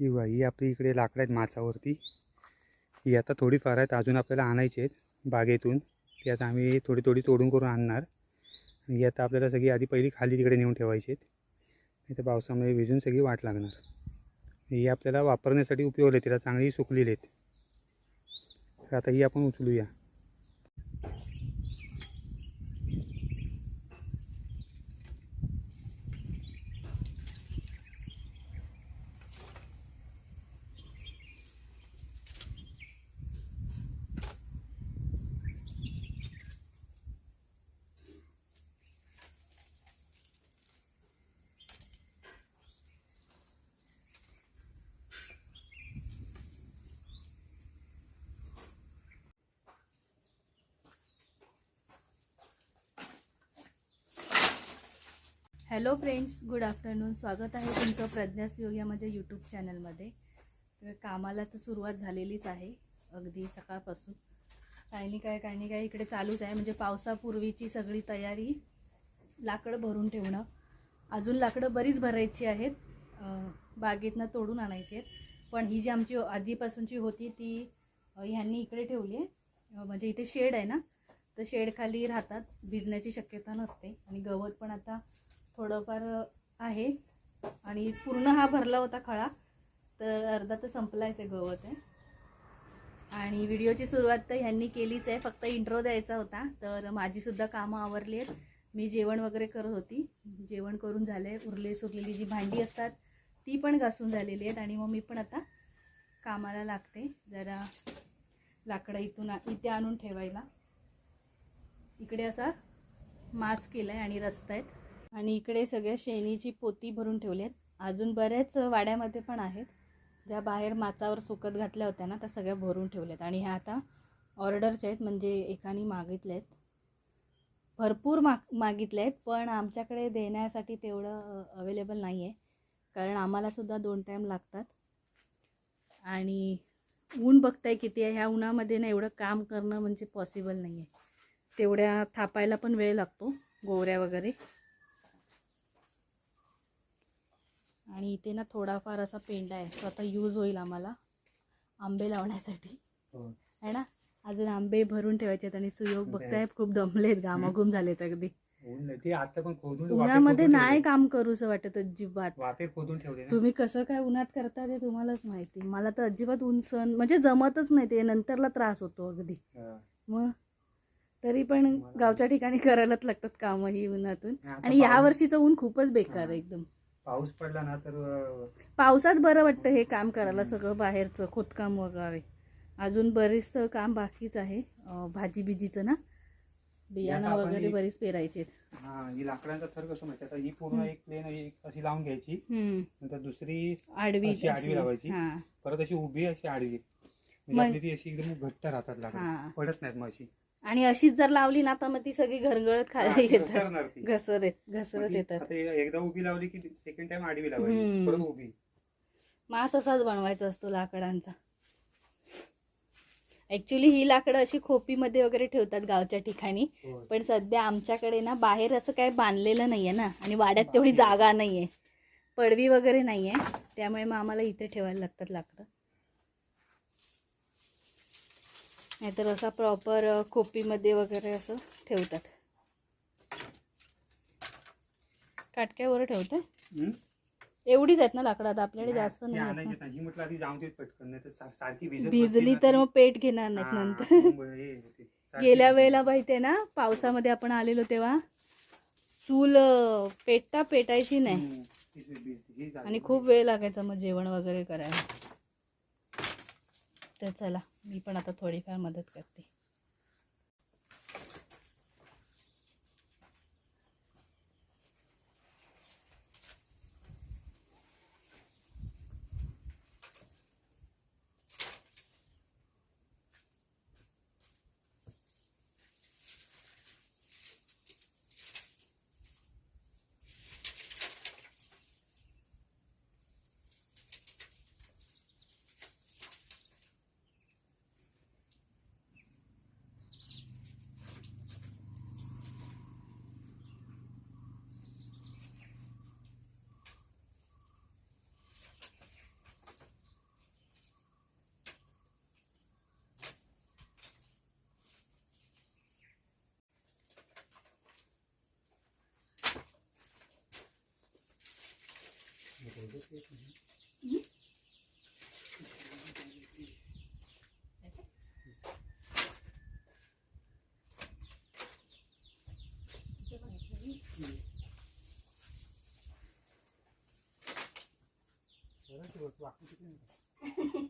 ही बा ही आपली इकडे लाकडं आहेत माचावरती. ही आता थोडीफार आहेत अजून आपल्याला आणायची आहेत बागेतून. ती आता आम्ही थोडी थोडी तोडून करून आणणार. आणि ही आता आपल्याला सगळी आधी पहिली खाली तिकडे नेऊन ठेवायची आहेत. नाही तर पावसामुळे भिजून सगळी वाट लागणार. ही आपल्याला वापरण्यासाठी उपयोग आहे तिला चांगली सुकलेली आहेत. तर आता ही आपण उचलूया. Hello friends good afternoon. स्वागत आहे तुमचं प्रज्ञास योग या माझ्या यूट्यूब चॅनलमध्ये. तर कामाला तर सुरुवात झालेलीच आहे अगदी सकाळपासून. काही नाही काय काही नाही काय इकडे चालूच आहे. म्हणजे पावसापूर्वीची सगळी तयारी लाकडं भरून ठेवणं. अजून लाकडं बरीच भरायची आहेत. बागेतनं तोडून आणायची आहेत. पण ही जी आमची आधीपासूनची होती ती ह्यांनी इकडे ठेवली आहे. म्हणजे इथे शेड आहे ना तर शेडखाली राहतात. भिजण्याची शक्यता नसते. आणि गवत पण आता थोडंफार आहे. आणि पूर्ण हा भरला होता खळा. तर अर्धा तर संपलायच आहे गवत आहे. आणि व्हिडिओची सुरुवात तर ह्यांनी केलीच आहे. फक्त इंट्रो द्यायचा होता. तर माझीसुद्धा कामं आवरली आहेत. मी जेवण वगैरे करत होती. जेवण करून झालं. आहे उरले सुरलेली जी भांडी असतात ती पण घासून झालेली आहेत. आणि मग मी पण आता कामाला लागते. जरा लाकडं इथून आ- इथे आणून ठेवायला. इकडे असा माच केला आहे आणि रस्ता आहेत. आणि इकडे सगळ्या शेणीची पोती भरून ठेवली आहेत. अजून बऱ्याच वाड्यामध्ये पण आहेत. ज्या बाहेर माचावर सुकत घातल्या होत्या ना त्या सगळ्या भरून ठेवल्यात. आणि ह्या आता ऑर्डरच्या आहेत म्हणजे एकाने मागितल्या आहेत. भरपूर माग मागितल्या आहेत पण आमच्याकडे देण्यासाठी तेवढं अवेलेबल नाही आहे कारण आम्हालासुद्धा दोन टाईम लागतात. आणि ऊन बघताय किती आहे. ह्या उन्हामध्ये ना एवढं काम करणं म्हणजे पॉसिबल नाही आहे तेवढ्या थापायला पण वेळ लागतो गोवऱ्या वगैरे. आणि इथे ना थोडाफार असा पेंडा आहे तो आता यूज होईल आम्हाला आंबे लावण्यासाठी. आहे ना? अजून आंबे भरून ठेवायचे आहेत आणि सुयोग बघताय खूप दमलेत घामाघूम झालेत अगदी. उन्हामध्ये नाही. काम करूसं वाटत अजिबात. तुम्ही कसं काय उन्हात करता ते तुम्हालाच माहिती. मला तर अजिबात ऊन सण म्हणजे जमतच नाही ते नंतरला त्रास होतो अगदी. हा. मग तरी पण गावच्या ठिकाणी करायलाच लागतात कामं ही उन्हातून आणि या वर्षीचं ऊन खूपच बेकार हा. आहे एकदम. पाऊस पडला ना तर पावसात बरं वाटतं हे काम करायला सगळं बाहेरचं खोदकाम वगैरे. अजून बरेचसं काम बाकीच आहे भाजी बिजीचं ना. बियाणं वगैरे बरीच पेरायचे हा ही लाकडांचा थर कसं माहिती आता ही पूर्ण एक प्लेन एक अशी लावून घ्यायची. नंतर दुसरी आडवी अशी आडवी. लावायची. परत अशी उभी अशी आडवी. म्हणजे आपली ती अशी एकदम घट्ट राहतात लाकड. पडत नाहीत मग अशी. आणि अशीच जर लावली ना तर मग ती सगळी घरगळत खाली ती येतात. घसरत ती येतात. एकदा उभी लावली की सेकंड टाइम आडवी उभी. मास असाच बनवायचा असतो लाकडांचा. ऍक्च्युली ही लाकडं अशी खोपीमध्ये वगैरे ठेवतात गावच्या ठिकाणी. पण सध्या आमच्याकडे ना बाहेर असं काय बांधलेलं नाहीये ना. आणि वाड्यात तेवढी जागा नाहीये. पडवी वगैरे नाहीये. त्यामुळे मग आम्हाला इथे ठेवायला लागतात लाकडं. नाहीतर असा प्रॉपर खोपीमध्ये वगैरे असं ठेवतात काटक्यावर हम्म? एवढीच आहेत ना लाकडं आता आपल्याकडे जास्त नाही भिजली तर मग. पेट घेणार नाहीत नंतर गेल्या. वेळेला माहितीये ना पावसामध्ये आपण आलेलो तेव्हा चूल पेटता पेटायची नाही. आणि खूप वेळ लागायचा मग जेवण वगैरे करायला तर चला मी पण आता थोडीफार मदत करते. เล็กๆนะเดี๋ยวเราจะวัดวัดกันนิดนึง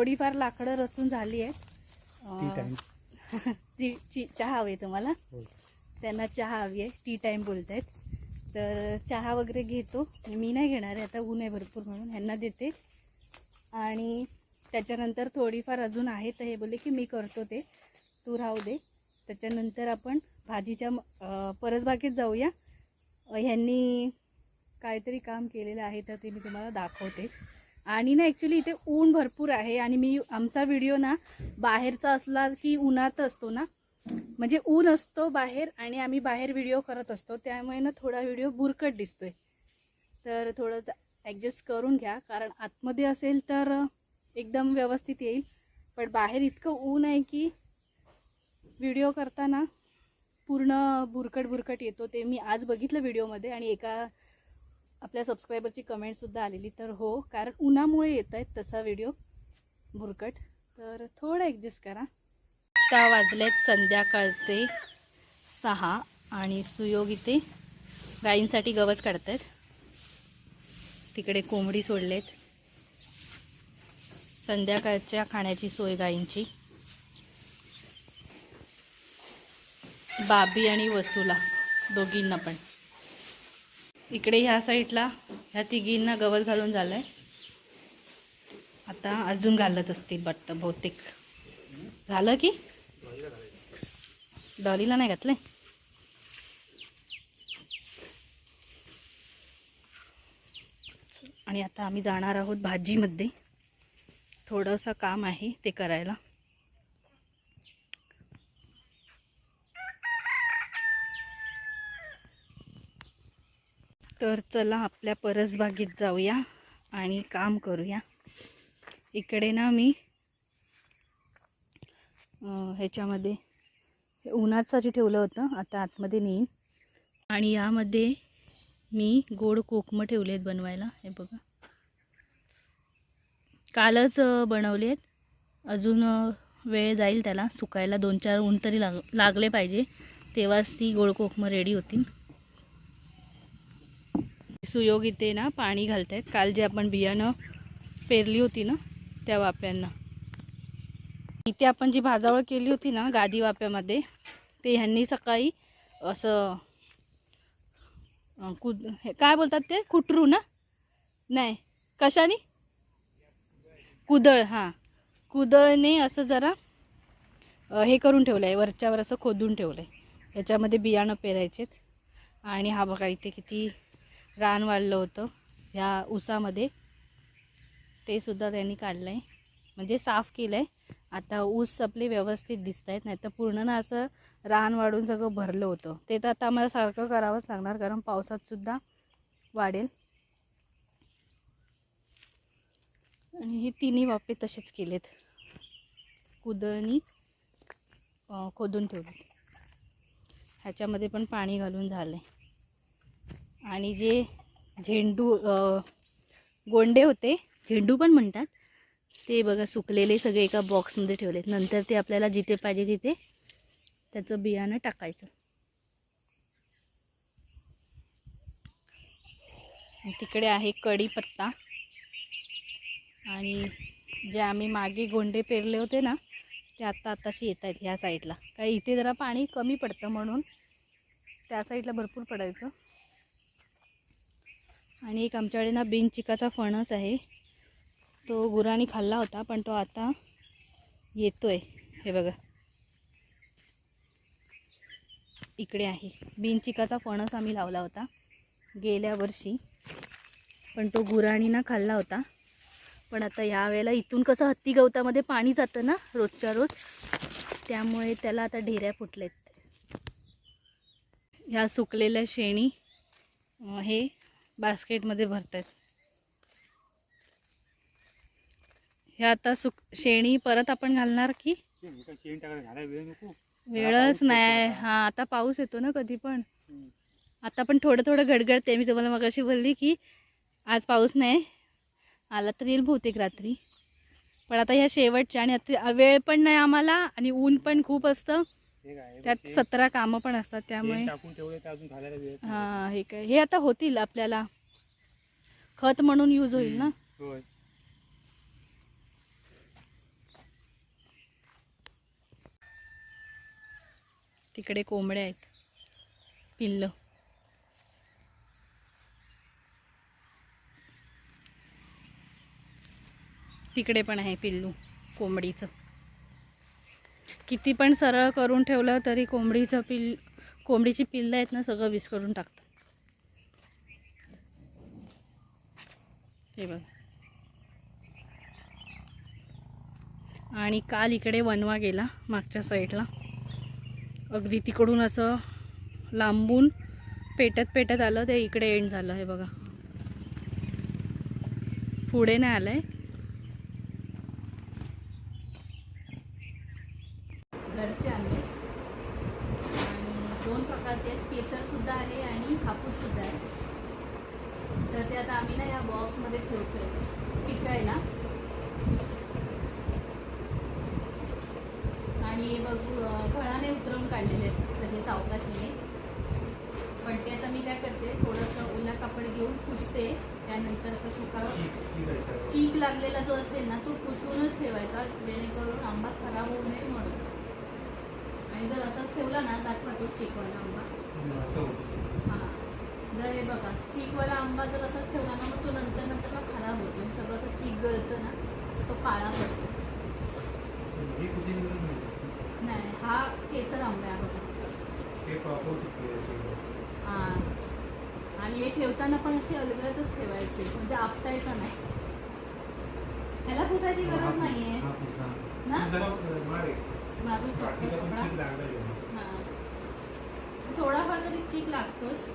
थोडीफार लाकडं रचून झाली आहेत. ती चहा हवी आहे तुम्हाला. त्यांना चहा हवी आहे. टी टाईम बोलत आहेत तर चहा वगैरे घेतो. मी नाही घेणार आहे. आता ऊन आहे भरपूर म्हणून ह्यांना देते. आणि त्याच्यानंतर थोडीफार अजून आहे. तर हे बोलले की मी करतो ते. तू राहू दे. त्याच्यानंतर आपण भाजीच्या परसबागेत जाऊया. ह्यांनी काहीतरी काम केलेलं आहे. तर ते मी तुम्हाला दाखवते. आणि ना ॲक्च्युली इथे ऊन भरपूर आहे आणि मी आमचा व्हिडिओ ना बाहेरचा असला की उन्हात असतो ना म्हणजे ऊन असतो बाहेर आणि आम्ही बाहेर व्हिडिओ करत असतो. त्यामुळे ना थोडा व्हिडिओ बुरकट दिसतोय. तर थोडं ॲडजस्ट करून घ्या कारण आतमध्ये असेल तर एकदम व्यवस्थित येईल. पण बाहेर इतकं ऊन आहे की व्हिडिओ करताना पूर्ण बुरकट बुरकट येतो. ते मी आज बघितलं व्हिडिओमध्ये आणि एका आपल्या सबस्क्रायबरची कमेंटसुद्धा आलेली. तर हो कारण उन्हामुळे येत आहेत तसा व्हिडिओ बुरकट तर थोडं ॲडजस्ट करा. आता वाजलेत संध्याकाळचे सहा आणि सुयोग इथे गायींसाठी गवत काढतायत. तिकडे कोंबडी सोडलेत. संध्याकाळच्या खाण्याची सोय गायींची. बाबी आणि वसूला दोघींना पण. इकडे ह्या साईडला ह्या तिघींना गवत घालून झालं आहे आता अजून घालत असतील वाटतं बहुतेक. झालं की? डॉलीला नाही घातलं आणि आता आम्ही जाणार आहोत भाजीमध्ये. थोडंसं काम आहे ते करायला. तर चला आपल्या परसबागेत जाऊया आणि काम करूया. इकडे ना मी ह्याच्यामध्ये हे उन्हासाठी ठेवलं होतं आता आतमध्ये नेईन. आणि यामध्ये मी गोड कोकमं ठेवले आहेत बनवायला हे बघा. कालच बनवले आहेत अजून वेळ जाईल त्याला सुकायला दोन चार ऊन तरी लाग लागले पाहिजे. तेव्हाच ती गोड कोकमं रेडी होतील. सुयोग इथे ना पाणी घालत आहेत काल जे आपण बियाणं पेरली होती ना त्या वाप्यांना. इथे आपण जी भाजावळ केली होती ना गादी वाप्यामध्ये ते ह्यांनी सकाळी असं कुद हे काय बोलतात ते? कुटरू ना? नाही. कशाने? कुदळ हां. कुदळने असं जरा हे करून ठेवलं आहे वरच्यावर असं खोदून ठेवलं आहे याच्यामध्ये बियाणं पेरायचेत. आणि हा बघा इथे किती रान वाढलं होतं. ह्या ऊसामध्ये ते सुद्धा त्यांनी काढलं आहे म्हणजे साफ केलं आहे आता ऊस आपले व्यवस्थित दिसत आहेत नाही तर पूर्ण ना असं रान वाढून सगळं भरलं होतं. ते तर आता आम्हाला सारखं करावंच लागणार कारण पावसातसुद्धा वाढेल. आणि हे तिन्ही बापे तसेच केलेत. कुदळणी खोदून ठेवले ह्याच्यामध्ये पण पाणी घालून झालं आहे आणि जे झेंडू गोंडे होते झेंडू पण म्हणतात ते बघा सुकलेले सगळे एका बॉक्समध्ये ठेवलेत. नंतर ते आपल्याला जिथे पाहिजे तिथे त्याचं बियाणं टाकायचं. तिकडे आहे कढीपत्ता. आणि जे आम्ही मागे गोंडे पेरले होते ना ते आत्ता आत्ताशी येत आहेत ह्या साईडला. कारण इथे जरा पाणी कमी पडतं म्हणून त्या साईडला भरपूर पडायचं. आणि एक आमच्याकडे ना बिन चिकाचा फणस आहे. तो गुरांनी खाल्ला होता पण तो आता येतोय. हे बघा. इकडे आहे. बिन चिकाचा फणस आम्ही लावला होता गेल्या वर्षी पण तो गुराणीनं खाल्ला होता. पण आता यावेळेला वेळेला इथून कसं हत्ती गवतामध्ये पाणी जातं ना रोजच्या रोज त्यामुळे त्याला आता ढेऱ्या फुटलेत. ह्या सुकलेल्या शेणी हे बास्केटमध्ये भरतात हे आता सुक शेणी परत आपण घालणार की? वेळच नाही. हा आता पाऊस येतो ना कधी पण. आता पण थोडं थोडं गडगडते मी तुम्हाला मगाशी बोलली की आज पाऊस नाही. आला तर येईल बहुतेक रात्री. पण आता ह्या शेवटच्या आणि आता वेळ पण नाही आम्हाला आणि ऊन पण खूप असतं. त्यात सतरा कामं पण असतात त्यामुळे. हा हे काय हे आता होतील आपल्याला. खत म्हणून यूज होईल ना? तिकडे कोंबड्या आहेत. पिल्ल. तिकडे पण आहे पिल्लू कोंबडीचं. किती पण सरळ करून ठेवलं तरी कोंबडीचं पिल कोंबडीची पिल्लं आहेत ना सगळं विस करून टाकतात. हे बघ. आणि काल इकडे वनवा गेला मागच्या साईडला. अगदी तिकडून असं लांबून पेटत पेटत आलं ते इकडे एंड झालं हे बघा. पुढे नाही आलंय. आहे आंबे आणि दोन प्रकारचे आहेत केसर सुद्धा आहे आणि हापूस सुद्धा आहे तर ते ना या बॉक्समध्ये ठेवतोय पिकायला आणि बघू अं, फळाने उतरवून काढलेले आहेत तसे सावकाशीने. पण ते आता मी काय करते थोडंसं ओला कापड घेऊन पुसते. त्यानंतर असं सुका ठीक ठीक आहे चीक लागलेला जो असेल ना तो पुसूनच ठेवायचा जेणेकरून आंबा खराब होऊ नये म्हणून. आणि जर असंच ठेवला ना दाखवा तो चिकवाला आंबा. हां. जर हे बघा चीकवाला आंबा जर असंच ठेवला ना मग तो नंतर नंतर ना खराब होतो. सगळं असं चीक गळतं ना तर तो काळा पडतो. नाही. हा केसर आंबा आहे हा बघा. हां आणि हे ठेवताना पण असे अलगदच ठेवायचे म्हणजे आपटायचं नाही. ह्याला पुसायची गरज नाही आहे हा. ना? हां. थोडाफार तरी चीक लागतोच.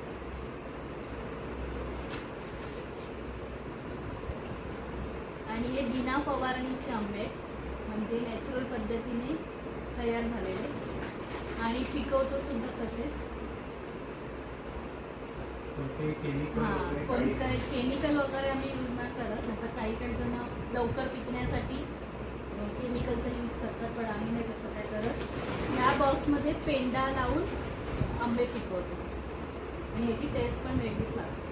आणि हे बिना फवारणीचे आंबे. म्हणजे नॅचरल पद्धतीने तयार झालेले. आणि पिकवतो सुद्धा तसेच. हां काही- केमिकल वगैरे आम्ही यूज नाही करत. आता काही काही जण लवकर पिकण्यासाठी केमिकलचा यूज करतात पण आम्ही नाही तसं काय करत. ह्या बॉक्समध्ये पेंडा लावून आंबे पिकवतो. आणि ह्याची टेस्ट पण वेगळीच लागते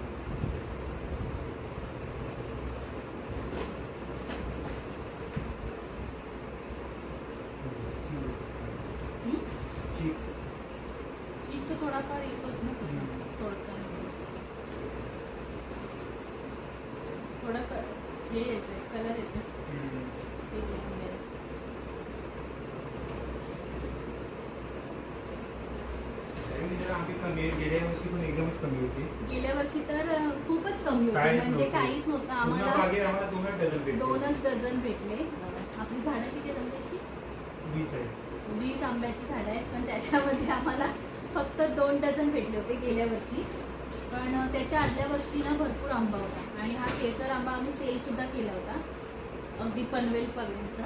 हं? चीक. तर थोडाफार येतोच ना थोडा क हे येतोय कलर येतोय. हे आंबे कमी. गेल्या वर्षी पण एकदमच कमी होती. गेल्या वर्षी तर खूपच कमी होते. म्हणजे. काहीच नव्हतं. आम्हाला दोनच डझन भेटले. आपली झाडं किती आंब्याची वीस आहे वीस आंब्याची झाडं आहेत पण त्याच्यामध्ये आम्हाला फक्त दोन डझन भेटले होते गेल्या वर्षी. पण त्याच्या आदल्या वर्षी ना भरपूर आंबा होता. आणि हा केसर आंबा आम्ही सेल सुद्धा केला होता. अगदी पनवेलपर्यंत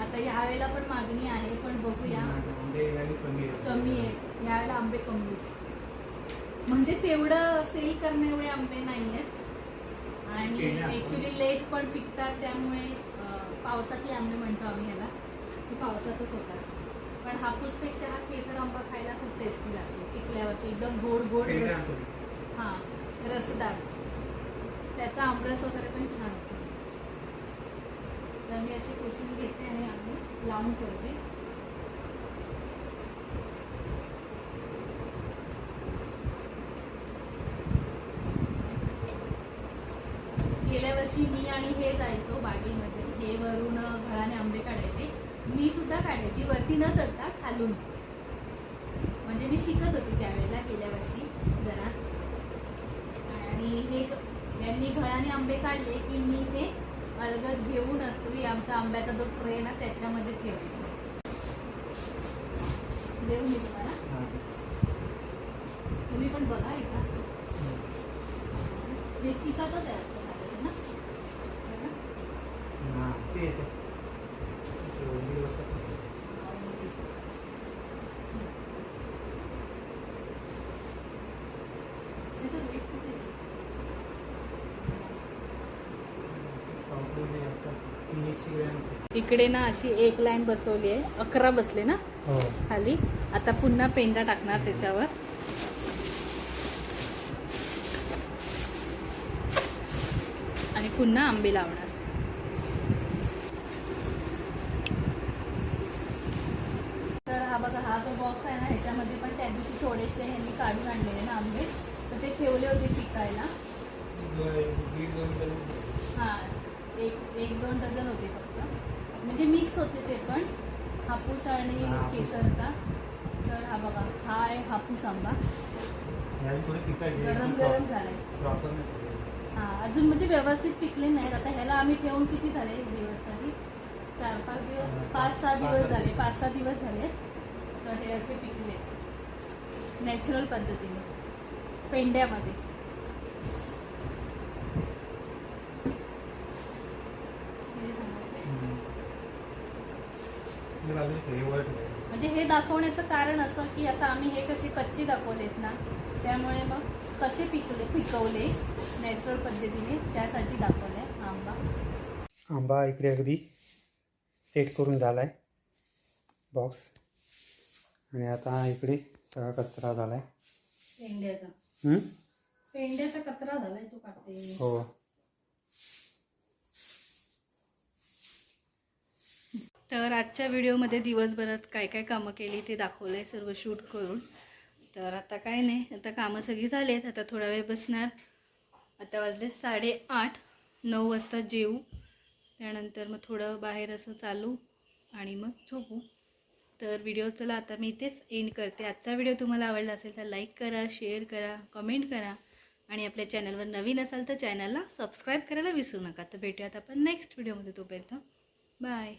आता ह्यावेळेला पण मागणी आहे पण बघूया. कमी आहे. यावेळेला आंबे कमी आहेत. म्हणजे तेवढं सेल करणे एवढे आंबे नाही आहेत. आणि. ॲक्च्युली लेट पण पिकतात त्यामुळे पावसातले आंबे म्हणतो आम्ही ते पावसातच होतात. पण हापूसपेक्षा हा केसर आंबा खायला खूप टेस्टी लागतो. पिकल्यावरती एकदम गोड गोड रस. हां रसदार. त्याचा आमरस वगैरे पण छान होतो. तर मी अशी पुसून घेते आणि आम्ही लावून ठेवते. गेल्या वर्षी मी आणि हे जायचो बागेमध्ये. हे वरून घराने आंबे काढायचे. मी सुद्धा काढायची वरती न चढता खालून. म्हणजे मी शिकत होती त्यावेळेला गेल्या वर्षी जरा. आणि हे यांनी घळाने आंबे काढले की मी ते अलगद घेऊन अगदी आमचा आंब्याचा जो ट्रे ना त्याच्यामध्ये ठेवायचे. देऊ मी तुम्हाला. तुम्ही पण बघा एकदा. हे चिकातच आहे ना बघा. हां ते येते ते उंदीर बसतात. त्याचं weight किती आहे? पावडर हे असतात. तीन एकशे ग्रॅम होते. इकडे ना अशी एक लाईन बसवली आहे. अकरा बसले ना? हो. खाली. आता पुन्हा पेंडा टाकणार त्याच्यावर. आणि पुन्हा आंबे लावणार. तर हा बघा हा जो बॉक्स आहे ना ह्याच्यामध्ये पण त्या दिवशी थोडेसे ह्यांनी काढून आणलेले ना आंबे. तर ते ठेवले होते पिकायला. हां. एक एक दोन डझन होते फक्त. म्हणजे मिक्स होते ते पण. हापूस आणि. केसरचा. तर हा बघा हा आहे हापूस आंबा. गरम गरम झालाय. हां अजून म्हणजे व्यवस्थित पिकले नाहीत. आता ह्याला आम्ही ठेवून किती झाले? दिवस तरी. चार पाच दिवस पाच- सहा दिवस झाले. पाच सहा दिवस झाले. तर हे असे पिकले. नॅचरल पद्धतीने. पेंड्यामध्ये हे सांगायचंय. हे बाजूला फ्लेवर ठेवायचे. म्हणजे हे दाखवण्याचं कारण असं की आता आम्ही हे कसे कच्चे दाखवलेत ना त्यामुळे मग कसे पिकले पिकवले नॅचरल पद्धतीने त्यासाठी दाखवले आंबा. आंबा इकडे अगदी सेट करून झाला आहे बॉक्स आणि आता इकडे सगळा कचरा झाला आहे पेंड्याचा पेंड्याचा कचरा झालाय तो काढते हो. तर आजच्या व्हिडिओमध्ये दिवसभरात काय काय कामं केली ते दाखवलं आहे सर्व शूट करून. तर आता काय नाही आता कामं सगळी झाली आहेत आता थोडा वेळ बसणार. आता वाजले साडेआठ नऊ वाजता जेवू त्यानंतर मग थोडं बाहेर असं चालू आणि मग झोपू. तर व्हिडिओ चला आता मी इथेच एंड करते. आजचा व्हिडिओ तुम्हाला आवडला असेल तर लाईक करा शेअर करा कमेंट करा. आणि आपल्या चॅनलवर नवीन असाल तर चॅनलला सबस्क्राईब करायला विसरू नका. तर भेटूयात आपण नेक्स्ट व्हिडिओमध्ये तोपर्यंत. बाय